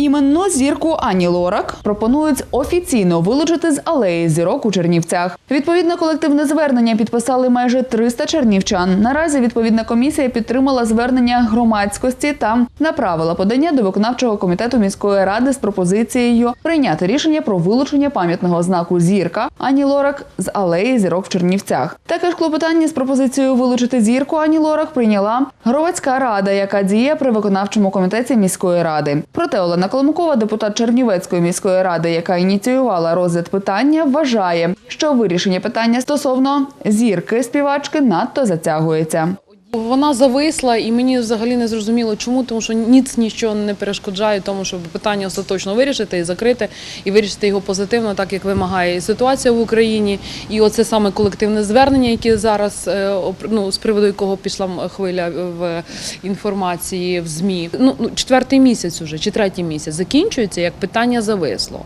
Іменну зірку Ані Лорак пропонують офіційно вилучити з алеї зірок у Чернівцях. Відповідне колективне звернення підписали майже 300 чернівчан. Наразі відповідна комісія підтримала звернення громадськості та направила подання до виконавчого комітету міської ради з пропозицією прийняти рішення про вилучення пам'ятного знаку зірка Ані Лорак з алеї зірок в Чернівцях. Таке ж клопотання з пропозицією вилучити зірку Ані Лорак прийняла громадська рада, яка діє при виконавчому комітеті міської ради. Проте Олена Коломкова, депутат Чернівецької міської ради, яка ініціювала розгляд питання, вважає, що вирішення питання стосовно зірки співачки надто затягується. Вона зависла, і мені взагалі не зрозуміло, чому, тому що ніц нічого не перешкоджає тому, щоб питання остаточно вирішити і закрити, і вирішити його позитивно, так як вимагає ситуація в Україні. І оце саме колективне звернення, яке зараз е, ну, з приводу якого пішла хвиля в інформації в ЗМІ. Ну, ну, четвертий місяць уже, чи третій місяць закінчується, як питання зависло.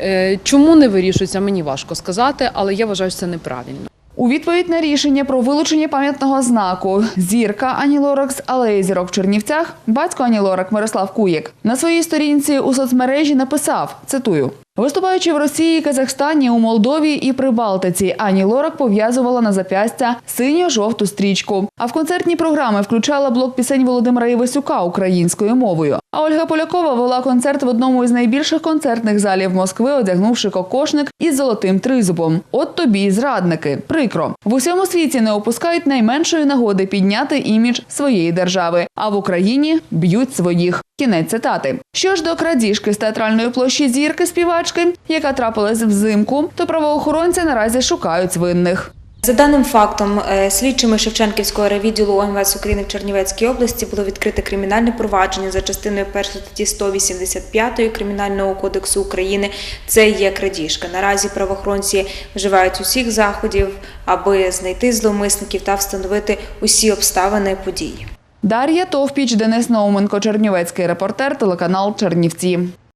Е, Чому не вирішується, мені важко сказати, але я вважаю, що це неправильно. У відповідь на рішення про вилучення пам'ятного знаку зірка Ані Лорак з алеї зірок в Чернівцях, батько Ані Лорак Мирослав Куєк на своїй сторінці у соцмережі написав: цитую. Виступаючи в Росії, Казахстані, у Молдові і Прибалтиці, Ані Лорак пов'язувала на зап'ястя синьо-жовту стрічку. А в концертні програми включала блок пісень Володимира Івасюка українською мовою. А Ольга Полякова вела концерт в одному із найбільших концертних залів Москви, одягнувши кокошник із золотим тризубом. От тобі й зрадники. Прикро в усьому світі не опускають найменшої нагоди підняти імідж своєї держави, а в Україні б'ють своїх. Кінець цитати. Що ж до крадіжки з театральної площі зірки співачки, яка трапилась взимку, то правоохоронці наразі шукають винних. За даним фактом, е, слідчими Шевченківського райвідділу ОМВС України в Чернівецькій області було відкрите кримінальне провадження за частиною 1 статті 185 Кримінального кодексу України. Це є крадіжка. Наразі правоохоронці вживають усіх заходів, аби знайти зловмисників та встановити усі обставини події. Дар'я Товпіч, Денис Науменко, Чернівецький репортер, телеканал Чернівці.